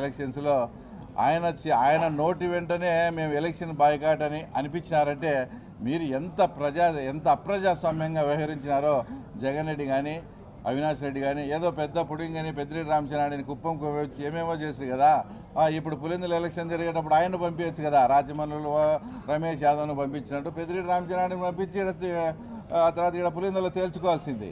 ఎలక్షన్స్లో ఆయన ఆయన నోటి వెంటనే మేము ఎలక్షన్ బాయ్కాట్ అని అనిపించినారంటే మీరు ఎంత ప్రజా ఎంత అప్రజాస్వామ్యంగా వ్యవహరించినారో జగన్ రెడ్డి కానీ అవినాష్ రెడ్డి కానీ ఏదో పెద్ద పుడింగ్ అని పెద్దిరెడ్డి రామచంద్రాడిని కుప్పం వచ్చి ఏమేమో చేశారు కదా. ఇప్పుడు పులిందుల ఎలక్షన్ జరిగేటప్పుడు ఆయన పంపించచ్చు కదా. రాజమండ్రిలో రమేష్ యాదవ్ను పంపించినట్టు పెద్దిరెడ్డి రామచంద్రాడిని పంపించి తర్వాత ఇక్కడ పులిందులో తేల్చుకోవాల్సింది.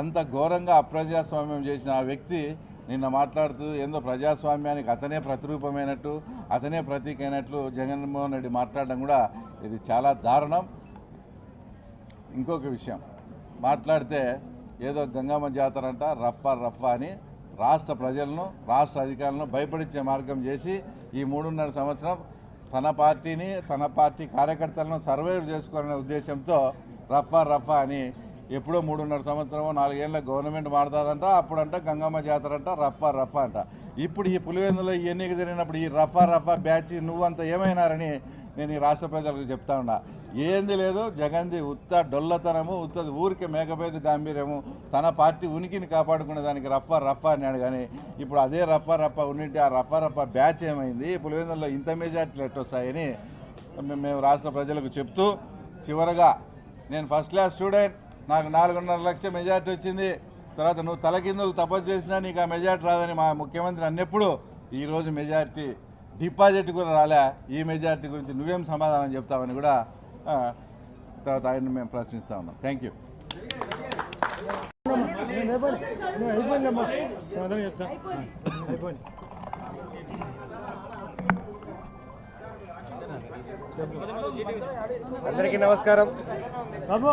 అంత ఘోరంగా అప్రజాస్వామ్యం చేసిన ఆ వ్యక్తి నిన్న మాట్లాడుతూ ఏందో ప్రజాస్వామ్యానికి అతనే ప్రతిరూపమైనట్టు అతనే ప్రతీక అయినట్లు జగన్మోహన్ రెడ్డి మాట్లాడడం కూడా ఇది చాలా దారుణం. ఇంకొక విషయం మాట్లాడితే ఏదో గంగమ్మ జాతర అంట రఫ్ఫా రఫ్ఫా అని రాష్ట్ర ప్రజలను రాష్ట్ర అధికారులను భయపడించే మార్గం చేసి ఈ మూడున్నర సంవత్సరం తన పార్టీని తన పార్టీ కార్యకర్తలను సర్వైవ్ చేసుకోవాలనే ఉద్దేశంతో రఫ్ఫా రఫ్ఫా అని ఎప్పుడో మూడున్నర సంవత్సరమో నాలుగేళ్ళ గవర్నమెంట్ మారుతుందంట అప్పుడంట గంగమ్మ జాతర అంట రఫా రఫా అంట. ఇప్పుడు ఈ పులివెందులో ఈ ఎన్నిక జరిగినప్పుడు ఈ రఫా రఫా బ్యాచ్ నువ్వంత ఏమైనారని నేను ఈ రాష్ట్ర ప్రజలకు చెప్తా ఉన్నా. ఏంది లేదు జగన్ది ఉత్త డొల్లతనము ఉత్త ఊరికే మేకపోయేది గాంభీర్యము తన పార్టీ ఉనికిని కాపాడుకునే దానికి రఫా రఫా అన్నాడు కానీ ఇప్పుడు అదే రఫా రఫా ఉన్నింటి ఆ రఫా రఫా బ్యాచ్ ఏమైంది? పులివెందులో ఇంత మెజార్టీలు ఎట్టొస్తాయని మేము రాష్ట్ర ప్రజలకు చెప్తూ చివరగా నేను ఫస్ట్ క్లాస్ స్టూడెంట్ నాకు నాలుగున్నర లక్ష మెజార్టీ వచ్చింది. తర్వాత నువ్వు తలకిందులు తపస్సు చేసినా నీకు ఆ మెజార్టీ రాదని మా ముఖ్యమంత్రి అన్నప్పుడు ఈరోజు మెజార్టీ డిపాజిట్ కూడా రాలే. ఈ మెజార్టీ గురించి నువ్వేం సమాధానం చెప్తావని కూడా తర్వాత ఆయన్ని మేము ప్రశ్నిస్తా ఉన్నాం. థ్యాంక్ యూ అందరికీ నమస్కారం. బాబు.